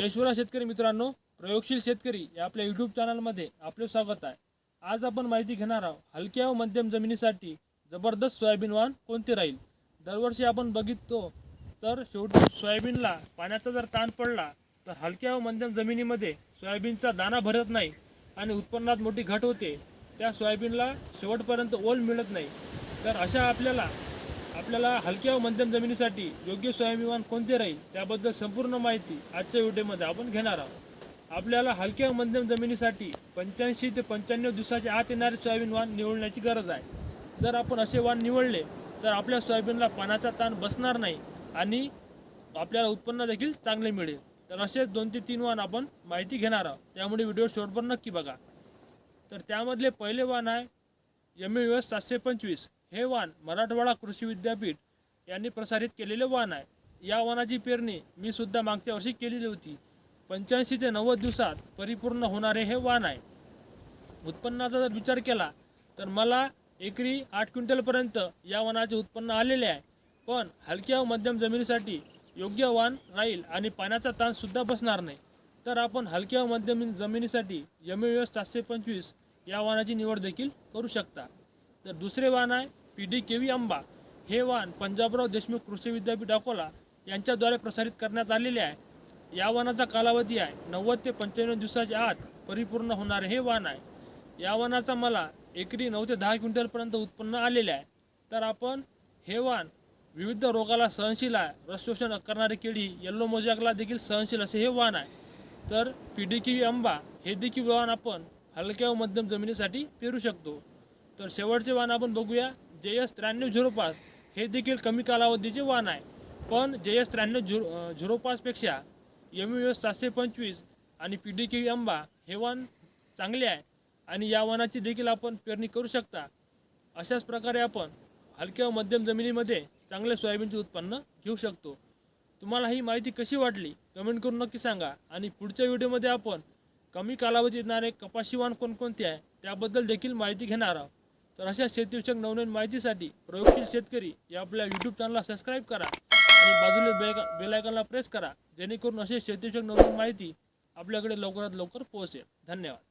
जयश्वरा शेतकरी मित्रांनो प्रयोगशील शेतकरी या आपल्या यूट्यूब चॅनलमध्ये आपले स्वागत आहे. आज आपण माहिती घेणार आहोत हलक्या व मध्यम जमिनीसाठी जबरदस्त सोयाबीन वाण कोणते राहील? दरवर्षी आपण बघिततो तर शेवटी सोयाबीनला पाण्याचा जर ताण पडला तर हलक्या व मध्यम जमिनीमध्ये सोयाबीनचा दाना भरत नाही आणि उत्पन्नात मोठी घट होते. त्या सोयाबीनला शेवटपर्यंत ओल मिळत नाही. तर अशा आपल्याला आपल्याला हलक्या व मध्यम जमिनीसाठी योग्य स्वयंविमान कोणते राहील त्याबद्दल संपूर्ण माहिती आजच्या व्हिडिओमध्ये आपण घेणार आहोत. आपल्याला हलक्या व मध्यम जमिनीसाठी पंच्याऐंशी ते पंच्याण्णव दिवसाच्या आत येणारे सोयाबीन वाण निवडण्याची गरज आहे. जर आपण असे वाण निवडले तर आपल्या सोयाबीनला पाण्याचा ताण बसणार नाही आणि आपल्याला उत्पन्न देखील चांगले मिळेल. तर असेच दोन ते तीन वाण आपण माहिती घेणार आहोत. त्यामुळे व्हिडिओ शेवटपर्यंत नक्की बघा. तर त्यामधले पहिले वाण आहे एम ए एस सातशे पंचवीस. हे वाण मराठवाडा कृषी विद्यापीठ यांनी प्रसारित केलेले वाण आहे. या वाणाची पेरणी मी सुद्धा मागच्या वर्षी केलेली होती. पंच्याऐंशी ते नव्वद दिवसात परिपूर्ण होणारे हे वाण आहे. उत्पन्नाचा जर विचार केला तर मला एकरी आठ क्विंटलपर्यंत या वाणाचे उत्पन्न आलेले आहे. पण हलक्या व मध्यम जमिनीसाठी योग्य वाण राहील आणि पाण्याचा ताणसुद्धा बसणार नाही. तर आपण हलक्या व मध्यम जमिनीसाठी एम एस सातशे पंचवीस या वाहनाची निवड देखील करू शकता. तर दुसरे वाहन आहे पी डी के व्ही आंबा हे वाण पंजाबराव देशमुख कृषी विद्यापीठ अकोला यांच्याद्वारे प्रसारित करण्यात आलेले आहे. या वाणाचा कालावधी आहे. नव्वद ते पंच्याण्णव दिवसाच्या आत परिपूर्ण होणारे हे वाण आहे. या वाणाचा मला एकरी नऊ ते दहा क्विंटलपर्यंत उत्पन्न आलेले आहे. तर आपण हे वाण विविध रोगाला सहनशील आहे. रसशोषण करणारी केळी येल्लो मोजॅकला देखील सहनशील असे हे वाण आहे. तर पी डी किवी आंबा हे देखील वाण आपण हलक्या व मध्यम जमिनीसाठी पेरू शकतो. तर शेवटचे वाण आपण बघूया. जे एस त्र्याण्णव झिरो पाच हे देखील कमी कालावधीचे वाण आहे. पण जे एस त्र्याण्णव झिरो झिरो पाचपेक्षा एम यू एस सातशे पंचवीस आणि पी डी के आंबा हे वाण चांगले आहे आणि या वाहनाची देखील आपण पेरणी करू शकता. अशाच प्रकारे आपण हलक्या व मध्यम जमिनीमध्ये चांगले सोयाबीनचे उत्पन्न घेऊ शकतो. तुम्हाला ही माहिती कशी वाटली? कमेंट करून नक्की सांगा आणि पुढच्या व्हिडिओमध्ये आपण कमी कालावधीत येणारे कपाशी वाहन कोणकोणते आहे त्याबद्दल देखील माहिती घेणार आहोत. तर अशा शेतीविषयक नवनवीन माहितीसाठी प्रयोगशील शेतकरी या आपल्या यूट्यूब चॅनलला सबस्क्राईब करा आणि बाजूला बेल बेलायकनला प्रेस करा जेणेकरून असे शेतीविषयक नवनवीन माहिती आपल्याकडे लवकरात लवकर पोहोचेल. धन्यवाद.